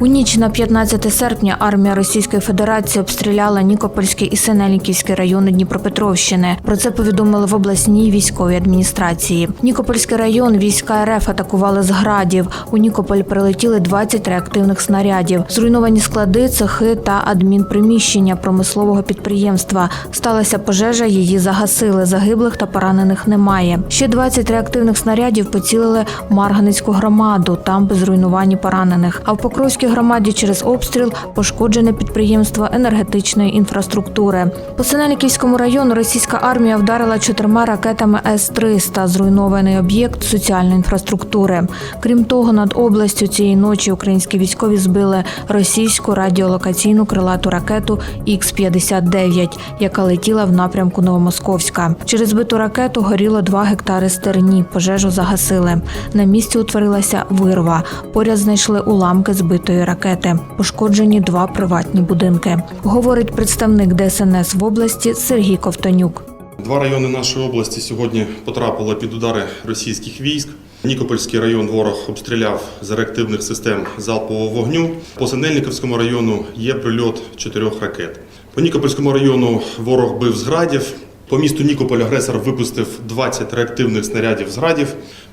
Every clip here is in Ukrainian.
У ніч на 15 серпня армія Російської Федерації обстріляла Нікопольський і Синельниківський райони Дніпропетровщини. Про це повідомили в обласній військовій адміністрації. Нікопольський район війська РФ атакували з градів. У Нікополь прилетіли 20 реактивних снарядів. Зруйновані склади, цехи та адмінприміщення промислового підприємства. Сталася пожежа, її загасили. Загиблих та поранених немає. Ще 20 реактивних снарядів поцілили Марганицьку громаду. Там без руйнувань поранених. А в Покровській громаді через обстріл пошкоджене підприємство енергетичної інфраструктури. По Синельниківському району російська армія вдарила чотирма ракетами С-300, зруйнований об'єкт соціальної інфраструктури. Крім того, над областю цієї ночі українські військові збили російську радіолокаційну крилату ракету Х-59, яка летіла в напрямку Новомосковська. Через збиту ракету горіло 2 гектари стерні. Пожежу загасили. На місці утворилася вирва. Поряд знайшли уламки збитої ракети. Пошкоджені два приватні будинки. Говорить представник ДСНС в області Сергій Ковтонюк. Два райони нашої області сьогодні потрапили під удари російських військ. Нікопольський район ворог обстріляв з реактивних систем залпового вогню. По Синельниковському району є прильот чотирьох ракет. По Нікопольському району ворог бив з градів. По місту Нікополь агресор випустив 20 реактивних снарядів з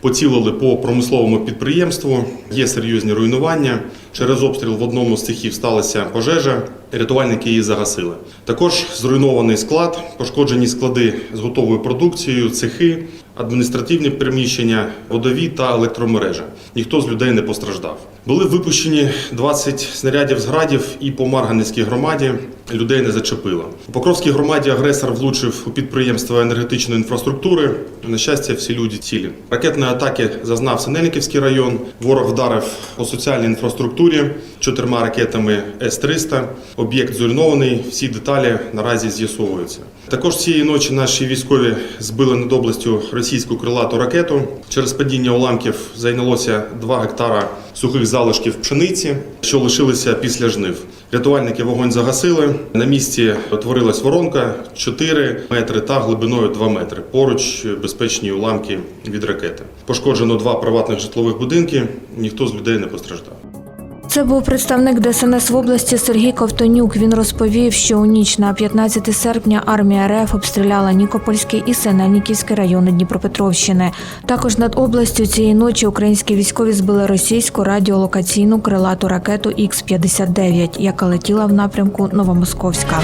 поцілили по промисловому підприємству. Є серйозні руйнування. Через обстріл в одному з цехів сталася пожежа. Рятувальники її загасили. Також зруйнований склад, пошкоджені склади з готовою продукцією, цехи, адміністративні приміщення, водові та електромережа. Ніхто з людей не постраждав. Були випущені 20 снарядів з градів і по Марганецькій громаді людей не зачепило. У Покровській громаді агресор влучив у підприємство енергетичної інфраструктури. На щастя, всі люди цілі. Ракетної атаки зазнав Синельниківський район. Ворог вдарив по соціальній інфраструктурі чотирма ракетами С-300. Об'єкт зруйнований. Всі деталі наразі з'ясовуються. Також цієї ночі наші військові збили над областю російську крилату ракету. Через падіння уламків зайнялося 2 гектара сухих залишків пшениці, що лишилися після жнив. Рятувальники вогонь загасили. На місці утворилась воронка 4 метри та глибиною 2 метри. Поруч безпечні уламки від ракети. Пошкоджено два приватних житлових будинки. Ніхто з людей не постраждав. Це був представник ДСНС в області Сергій Ковтонюк. Він розповів, що у ніч на 15 серпня армія РФ обстріляла Нікопольський і Синельниківський райони Дніпропетровщини. Також над областю цієї ночі українські військові збили російську радіолокаційну крилату ракету Х-59, яка летіла в напрямку Новомосковська.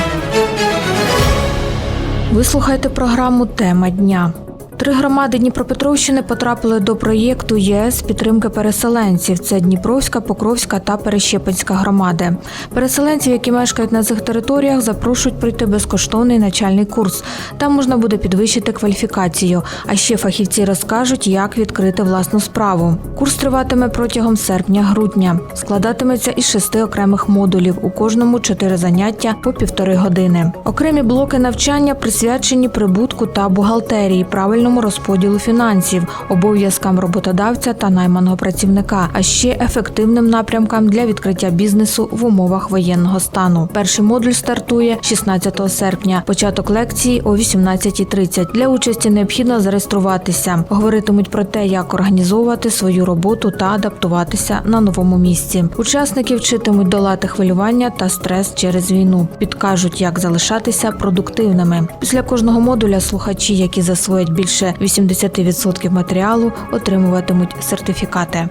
Ви слухаєте програму Тема дня. Три громади Дніпропетровщини потрапили до проєкту ЄС підтримки переселенців. Це Дніпровська, Покровська та Перещепинська громади. Переселенців, які мешкають на цих територіях, запрошують пройти безкоштовний навчальний курс. Там можна буде підвищити кваліфікацію. А ще фахівці розкажуть, як відкрити власну справу. Курс триватиме протягом серпня-грудня. Складатиметься із шести окремих модулів. У кожному чотири заняття по півтори години. Окремі блоки навчання присвячені прибутку та бухгалтерії, правильному розподілу фінансів, обов'язкам роботодавця та найманого працівника, а ще ефективним напрямкам для відкриття бізнесу в умовах воєнного стану. Перший модуль стартує 16 серпня. Початок лекції о 18.30. Для участі необхідно зареєструватися. Говоритимуть про те, як організовувати свою роботу та адаптуватися на новому місці. Учасники вчитимуть долати хвилювання та стрес через війну. Підкажуть, як залишатися продуктивними. Після кожного модуля слухачі, які засвоять більше 80% матеріалу, отримуватимуть сертифікати.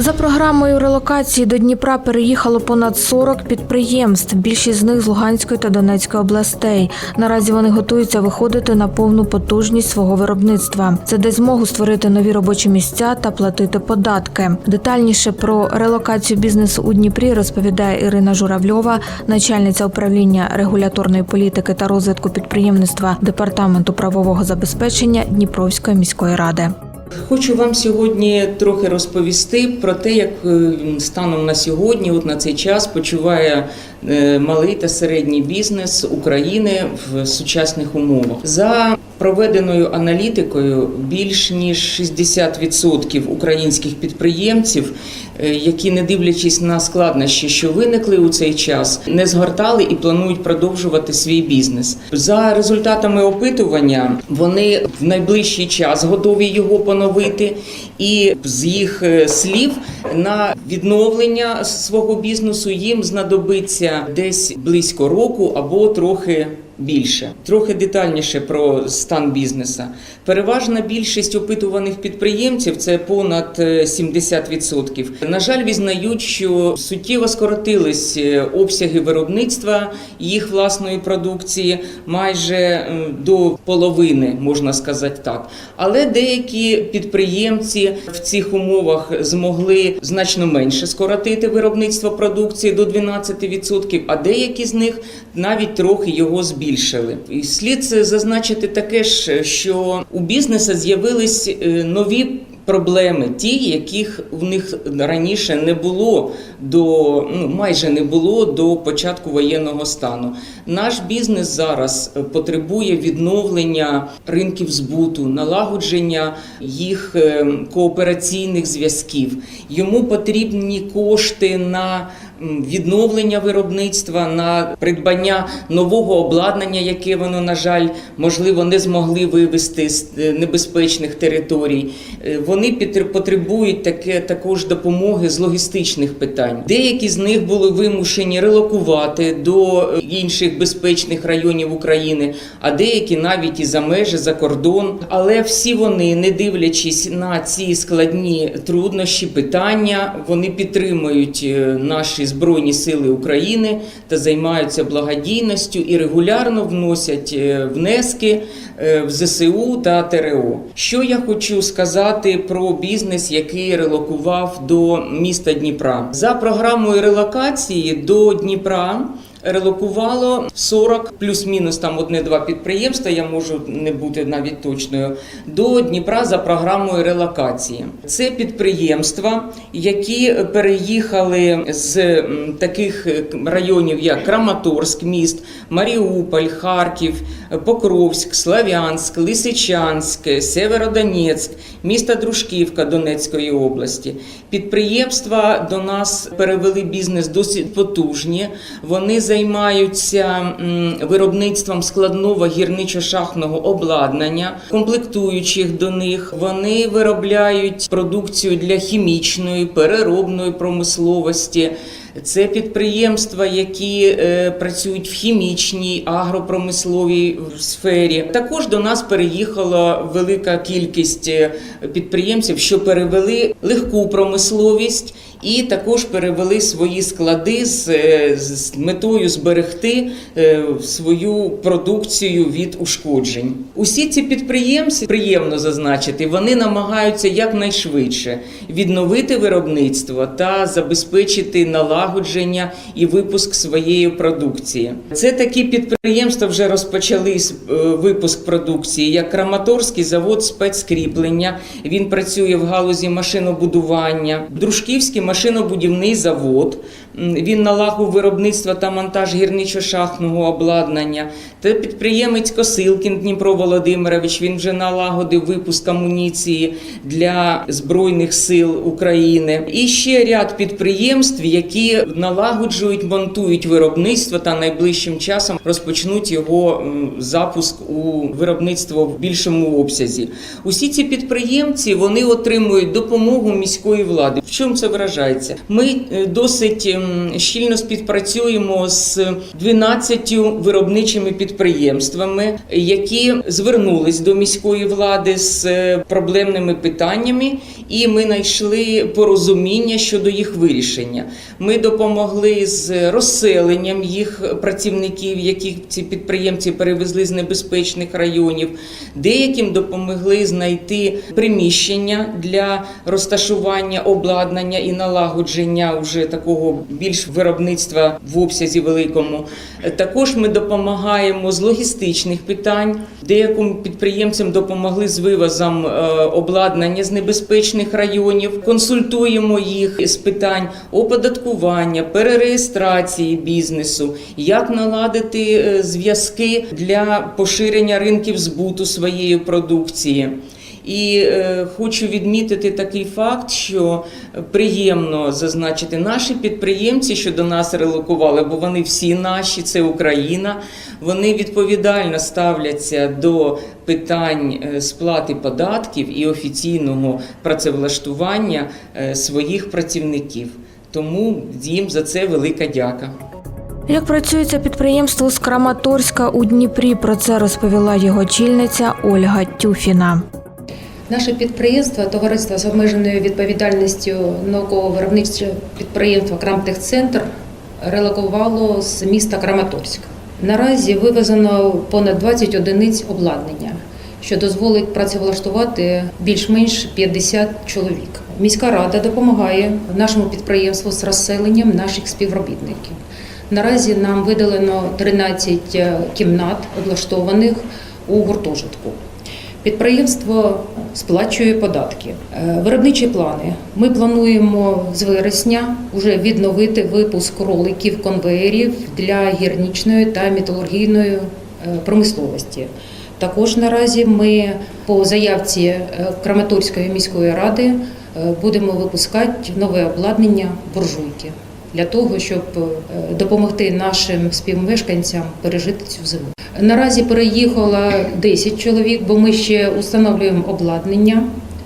За програмою релокації до Дніпра переїхало понад 40 підприємств. Більшість з них з Луганської та Донецької областей. Наразі вони готуються виходити на повну потужність свого виробництва. Це дасть змогу створити нові робочі місця та платити податки. Детальніше про релокацію бізнесу у Дніпрі розповідає Ірина Журавльова, начальниця управління регуляторної політики та розвитку підприємництва департаменту правового забезпечення Дніпровської міської ради. Хочу вам сьогодні трохи розповісти про те, як е, станом на сьогодні, от на цей час, почуває малий та середній бізнес України в сучасних умовах. За проведеною аналітикою, більш ніж 60% українських підприємців, е, які, не дивлячись на складнощі, що виникли у цей час, не згортали і планують продовжувати свій бізнес. За результатами опитування, вони в найближчий час готові його поновити, і з їх е, слів на відновлення свого бізнесу їм знадобиться десь близько року або трохи. Більше трохи детальніше про стан бізнеса. Переважна більшість опитуваних підприємців це понад е, 70%. На жаль, візнають, що суттєво скоротились е, обсяги виробництва їх власної продукції майже е, до половини, можна сказати так. Але деякі підприємці в цих умовах змогли значно менше скоротити виробництво продукції до 12%, а деякі з них навіть трохи його збільшили. І слід зазначити таке ж, що у бізнесу з'явились е, нові. Проблеми, ті, яких в них раніше не було до ну майже не було до початку воєнного стану. Наш бізнес зараз е, потребує відновлення ринків збуту, налагодження їх е, коопераційних зв'язків. Йому потрібні кошти на відновлення виробництва, на придбання нового обладнання, яке воно, на жаль, можливо, не змогли вивести з е, небезпечних територій. Е, Вони потребують таке також допомоги з логістичних питань. Деякі з них були вимушені релокувати до е, інших безпечних районів України, а деякі навіть і за межі, за кордон. Але всі вони, не дивлячись на ці складні труднощі, питання, вони підтримують наші збройні сили України та займаються благодійністю і регулярно вносять е, внески в ЗСУ та ТРО. Що я хочу сказати про бізнес, який релокував до міста Дніпра за програмою релокації до Дніпра. Релокувало 40 плюс-мінус там одне-два підприємства. Я можу не бути навіть точною до Дніпра за програмою релокації. Це підприємства, які переїхали з таких е, районів, як Краматорськ, міст, Маріуполь, Харків, Покровськ, Славянськ, Лисичанськ, Северодонецьк, місто Дружківка Донецької області. Підприємства до нас перевели бізнес досить потужні. Вони займаються виробництвом складного гірничо-шахтного обладнання, комплектуючих до них. Вони виробляють продукцію для хімічної, переробної промисловості. Це підприємства, які е, працюють в хімічній, агропромисловій сфері. Також до нас переїхала велика кількість е, підприємців, що перевели легку промисловість. І також перевели свої склади з, е, з метою зберегти е, свою продукцію від ушкоджень. Усі ці підприємці приємно зазначити, вони намагаються якнайшвидше відновити виробництво та забезпечити налагодження і випуск своєї продукції. Це такі підприємства вже розпочали е, випуск продукції, як Краматорський завод спецкріплення. Він працює в галузі машинобудування, Дружківський машинобудівний завод. Він налагодив виробництво та монтаж гірничо-шахтного обладнання. Та підприємець Косилкін Дніпро Володимирович. Він вже налагодив випуск амуніції для збройних сил України. І ще ряд підприємств, які налагоджують, монтують виробництво та найближчим часом розпочнуть його запуск у виробництво в більшому обсязі. Усі ці підприємці вони отримують допомогу міської влади. В чому це виражається? Ми е, досить щільно співпрацюємо з 12 виробничими підприємствами, які звернулись до міської влади з е, проблемними питаннями, і ми знайшли порозуміння щодо їх вирішення. Ми допомогли з розселенням їх працівників, яких ці підприємці перевезли з небезпечних районів. Деяким допомогли знайти приміщення для розташування обладнання і налагодження вже такого більш виробництва в обсязі великому. Також ми допомагаємо з логістичних питань. Деяким підприємцям допомогли з вивозом е, обладнання з небезпечних районів. Консультуємо їх з питань оподаткування, перереєстрації бізнесу, як наладити е, зв'язки для поширення ринків збуту своєї продукції. І е, хочу відмітити такий факт, що приємно зазначити наші підприємці, що до нас релокували, бо вони всі наші, це Україна. Вони відповідально ставляться до питань е, сплати податків і офіційного працевлаштування е, своїх працівників. Тому їм за це велика дяка. Як працюється підприємство з Краматорська у Дніпрі, про це розповіла його чільниця Ольга Тюфіна. Наше підприємство, товариство з обмеженою відповідальністю науково-виробничого підприємства Крамтехцентр релокувало з міста Краматорськ. Наразі вивезено понад 20 одиниць обладнання, що дозволить працевлаштувати більш-менш 50 чоловік. Міська рада допомагає нашому підприємству з розселенням наших співробітників. Наразі нам видалено 13 кімнат, облаштованих у гуртожитку. Підприємство сплачує податки. Е, Виробничі плани. Ми плануємо з вересня вже відновити випуск роликів конвеєрів для гірничної та металургійної е, промисловості. Також наразі ми по заявці е, Краматорської міської ради будемо випускати нове обладнання буржуйки для того, щоб допомогти нашим співмешканцям пережити цю зиму. Наразі переїхало 10 чоловік, бо ми ще встановлюємо обладнання.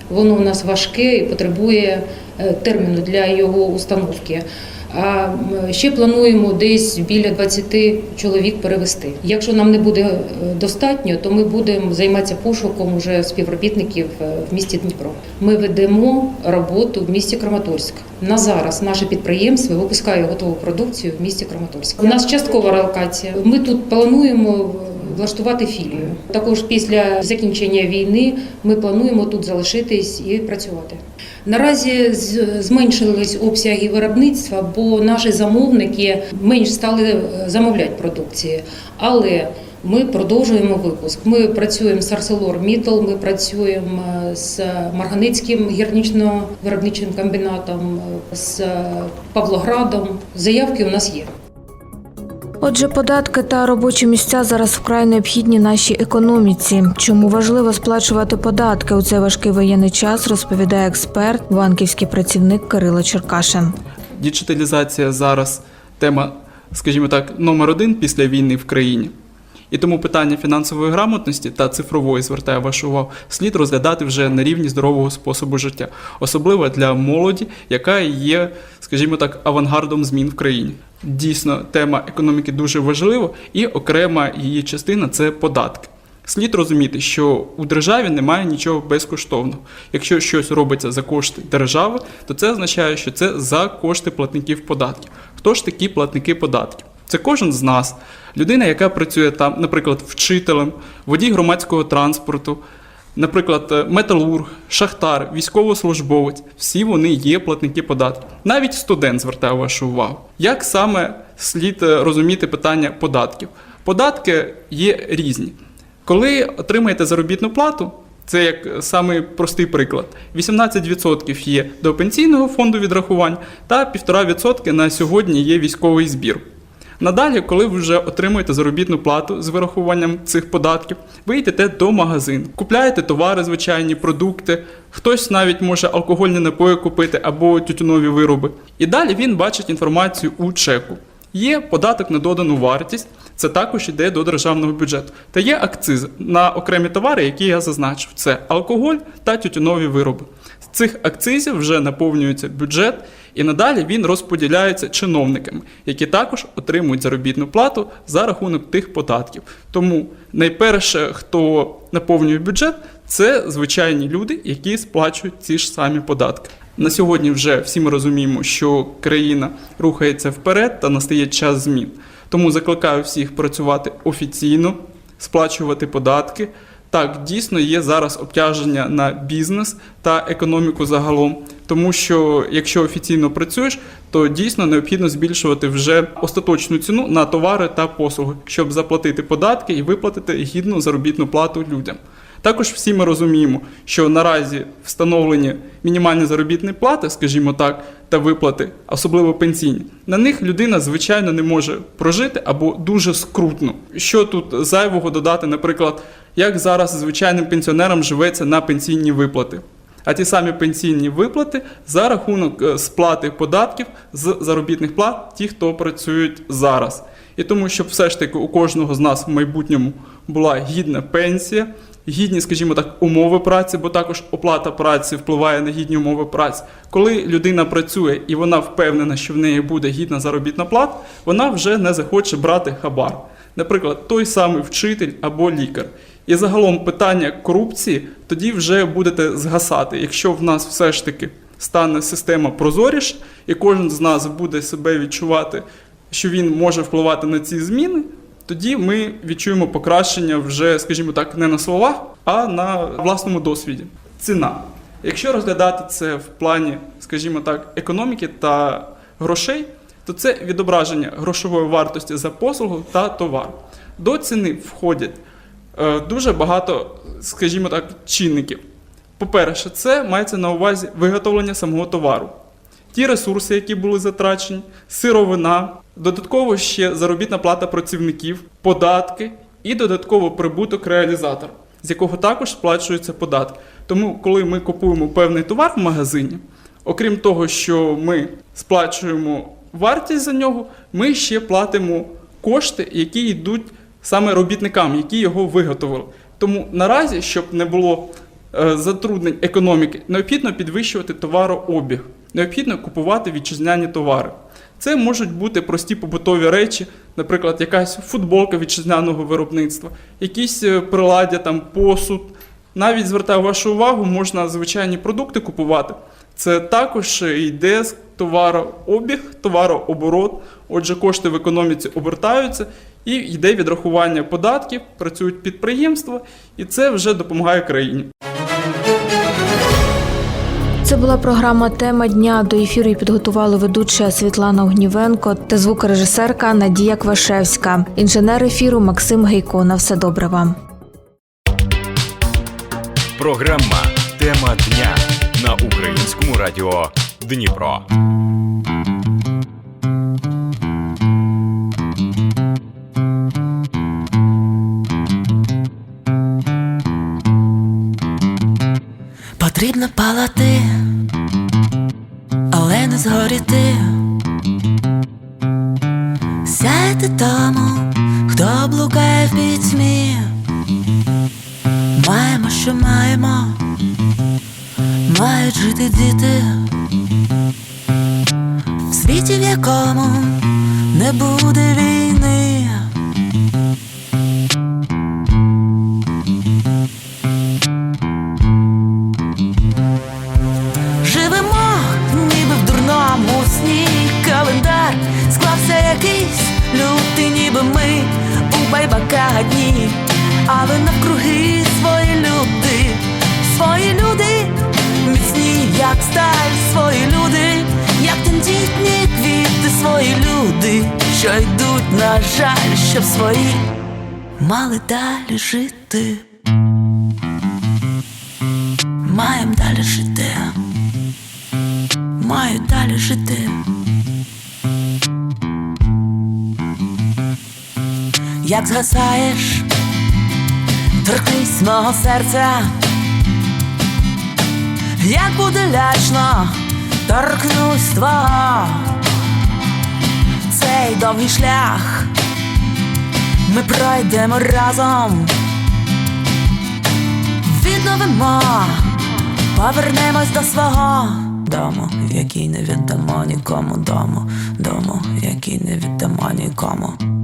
Воно у нас важке і потребує е, терміну для його установки. А ще плануємо десь біля 20 чоловік перевести. Якщо нам не буде е, достатньо, то ми будемо займатися пошуком уже співробітників е, в місті Дніпро. Ми ведемо роботу в місті Краматорськ. На зараз наше підприємство випускає готову продукцію в місті Краматорськ. У нас часткова релокація. Ми тут плануємо влаштувати філію. Також після закінчення війни ми плануємо тут залишитись і працювати. Наразі зменшились обсяги виробництва, бо наші замовники менш стали е, замовляти продукції. Але ми продовжуємо випуск. Ми працюємо з ArcelorMittal, ми працюємо е, з Марганицьким гірнично-виробничим комбінатом, е, з Павлоградом. Заявки у нас є. Отже, податки та робочі місця зараз вкрай необхідні нашій економіці. Чому важливо сплачувати податки у цей важкий воєнний час, розповідає експерт, банківський працівник Кирило Черкашин. Діджиталізація зараз тема, скажімо так, номер один після війни в країні. І тому питання фінансової грамотності та цифрової звертаю вашу увагу, слід розглядати вже на рівні здорового способу життя, особливо для молоді, яка є, скажімо так, авангардом змін в країні. Дійсно, тема економіки дуже важлива, і окрема її частина це податки. Слід розуміти, що у державі немає нічого безкоштовного. Якщо щось робиться за кошти держави, то це означає, що це за кошти платників податків. Хто ж такі платники податків? Це кожен з нас, людина, яка працює там, наприклад, вчителем, водій громадського транспорту, наприклад, е, металург, шахтар, військовослужбовець. Всі вони є платники податків. Навіть студент звертає вашу увагу. Як саме слід е, розуміти питання податків? Податки є різні. Коли отримаєте заробітну плату, це як самий простий приклад. 18% є до пенсійного фонду відрахувань та 1,5% на сьогодні є військовий збір. Надалі, коли ви вже отримуєте заробітну плату з вирахуванням цих податків, ви йдете до магазину, купляєте товари, звичайні, продукти, хтось навіть може алкогольні напої купити або тютюнові вироби. І далі він бачить інформацію у чеку. Є податок на додану вартість, це також йде до державного бюджету. Та є акциз на окремі товари, які я зазначив: це алкоголь та тютюнові вироби. З цих акцизів вже наповнюється бюджет, і надалі він розподіляється чиновниками, які також отримують заробітну плату за рахунок тих податків. Тому найперше, хто наповнює бюджет, це звичайні люди, які сплачують ці ж самі податки. На сьогодні вже всі ми розуміємо, що країна рухається вперед та настає час змін. Тому закликаю всіх працювати офіційно, сплачувати податки. Так, дійсно є зараз обтяження на бізнес та економіку загалом, тому що якщо офіційно працюєш, то дійсно необхідно збільшувати вже остаточну ціну на товари та послуги, щоб заплатити податки і виплатити гідну заробітну плату людям. Також всі ми розуміємо, що наразі встановлені мінімальні заробітні плати, скажімо так, та виплати, особливо пенсійні, на них людина звичайно не може прожити або дуже скрутно. Що тут зайвого додати, наприклад, як зараз звичайним пенсіонерам живеться на пенсійні виплати. А ті самі пенсійні виплати за рахунок е, сплати податків з заробітних плат, ті, хто працюють зараз. І тому, щоб все ж таки у кожного з нас в майбутньому була гідна пенсія, гідні, скажімо так, умови праці, бо також оплата праці впливає на гідні умови праці. Коли людина працює і вона впевнена, що в неї буде гідна заробітна плата, вона вже не захоче брати хабар. Наприклад, той самий вчитель або лікар. І загалом питання корупції тоді вже будете згасати, якщо в нас все ж таки стане система прозоріша, і кожен з нас буде себе відчувати, що він може впливати на ці зміни, тоді ми відчуємо покращення вже, скажімо так, не на словах, а на власному досвіді. Ціна. Якщо розглядати це в плані, скажімо так, економіки та грошей, то це відображення грошової вартості за послугу та товар. До ціни входять дуже багато, скажімо так, чинників. По-перше, це мається на увазі виготовлення самого товару, ті ресурси, які були затрачені, сировина, додатково ще заробітна плата працівників, податки і додатково прибуток реалізатора, з якого також сплачуються податки. Тому, коли ми купуємо певний товар в магазині, окрім того, що ми сплачуємо вартість за нього, ми ще платимо кошти, які йдуть саме робітникам, які його виготовили. Тому наразі, щоб не було е, затруднень економіки, необхідно підвищувати товарообіг, необхідно купувати вітчизняні товари. Це можуть бути прості побутові речі, наприклад, якась футболка вітчизняного виробництва, якісь е, приладдя, там посуд. Навіть звертаю вашу увагу, можна звичайні продукти купувати. Це також йде з товарообіг, товарооборот. Отже, кошти в економіці обертаються і йде відрахування податків, працюють підприємства, і це вже допомагає країні. Це була програма Тема дня. До ефіру її підготували ведуча Світлана Огнівенко та звукорежисерка Надія Квашевська, інженер ефіру Максим Гейко. На все добре вам. Програма Тема дня на українському радіо Дніпро. Потрібно палати, але не згоріти. Сяйте тому, хто блукає в пітьмі. Маємо, що маємо, мають жити діти в світі, в якому не буде війни. Дні, але навкруги свої люди, свої люди, міцні, як сталь, свої люди, як тендітні квіти, свої люди, що йдуть, на жаль, щоб свої мали далі жити. Маєм далі жити. Маю далі жити. Як згасаєш, торкнись мого серця, як буде лячно, торкнусь твого. Цей довгий шлях. Ми пройдемо разом, відновимо, повернемось до свого дому, який не віддамо нікому. Дому, дому, який не віддамо нікому.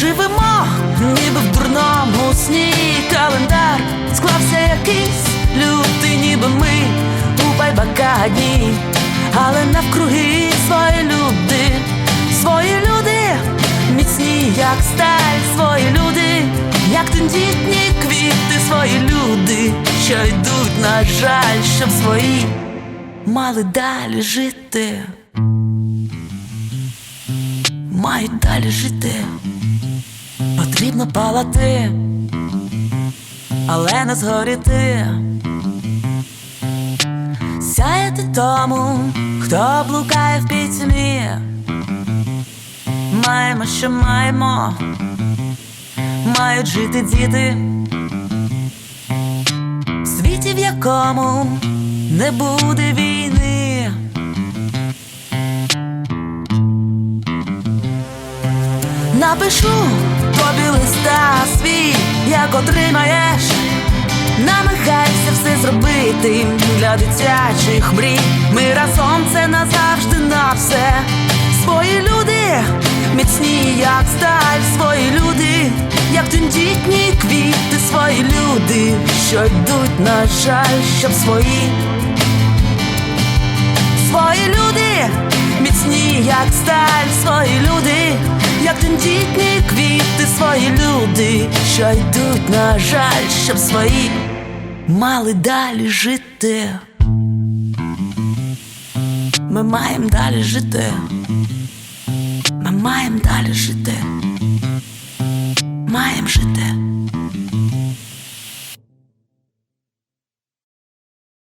Живемо, ніби в дурному сні. Календар склався якийсь лютий, ніби ми у байбака дні, але навкруги свої люди, свої люди, міцні, як сталь, свої люди, як тендітні квіти, свої люди, що йдуть, на жаль, щоб свої мали далі жити. Мають далі жити, потрібно палати, але не згоріти. Сяяти тому, хто блукає в пітьмі. Маємо, що маємо, мають жити діти. В світі, в якому не буде війни. Напишу листа свій, як отримаєш. Намагайся все зробити для дитячих мрій. Ми разом це назавжди на все. Свої люди, міцні, як сталь, свої люди, як тендітні квіти, свої люди, що йдуть, на жаль, щоб свої свої люди, міцні, як сталь, свої люди, як тендітні квіти, свої люди, що йдуть, на жаль, щоб свої мали далі жити. Ми маємо далі жити. Ми маємо далі жити. Маємо жити.